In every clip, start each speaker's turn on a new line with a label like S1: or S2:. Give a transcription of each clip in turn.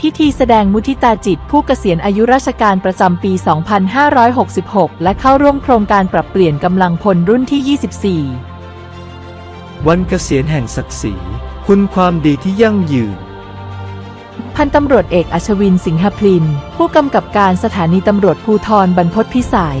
S1: พิธีแสดงมุทิตาจิตผู้เกษียณอายุราชการประจำปี 2566 และเข้าร่วมโครงการปรับเปลี่ยนกำลังพลรุ่นที่ 24
S2: วันเกษียณแห่งศักดิ์ศรี คุณความดีที่ยั่งยืน
S1: พันตำรวจเอกอัชวินสิงหพลิน ผู้กำกับการสถานีตำรวจภูธรบรรพตพิสัย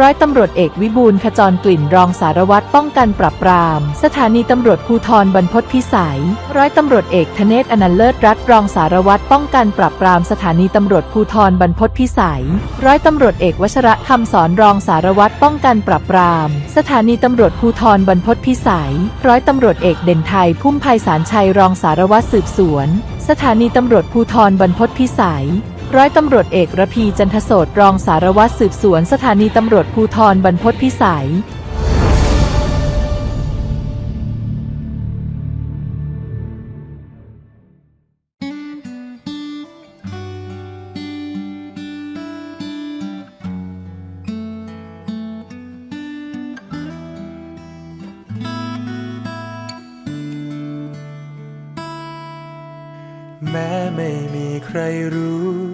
S1: ร้อยตำรวจเอกวิบูลย์ขจรกลิ่นรองสารวัตรป้องกันปราบปราม สถานีตำรวจภูธรบรรพตพิสัย ร้อยตำรวจเอกธเนศอนันเลิศรัตนรองสารวัตรป้องกันปราบปรามสถานีตำรวจภูธรบรรพตพิสัย ร้อยตำรวจเอกวชระคำสอนรองสารวัตรป้องกันปราบปราม สถานีตำรวจภูธรบรรพตพิสัย ร้อยตำรวจเอกเด่นไทยพุ่มไพศาลชัยรองสารวัตรสืบสวน สถานีตำรวจภูธรบรรพตพิสัย ร้อยตำรวจเอกระพีจันทโสดรองสารวัตรสืบสวนสถานีตำรวจภูธรบรรพตพิสัย
S3: แม้ไม่มีใครรู้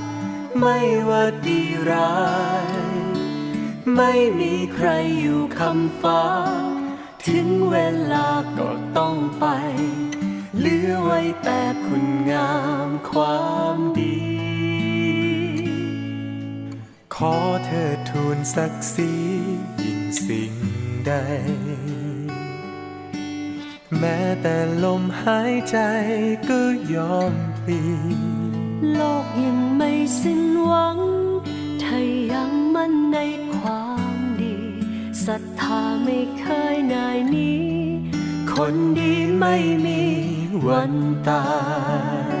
S3: ไม่ว่าดีร้าย ไม่มีใครอยู่คำฟ้า ถึงเวลาก็ต้องไป เหลือไว้แต่คุณงามความดี ขอเธอทูลศักดิ์ศรียิ่งสิ่งใด แม้แต่ลมหายใจก็ยอมพลี
S4: โลกยัง สิ้นหวัง ถ้ายังมั่นในความดีศรัทธาไม่เคยนายนี้
S3: คนดีไม่มีวันตาย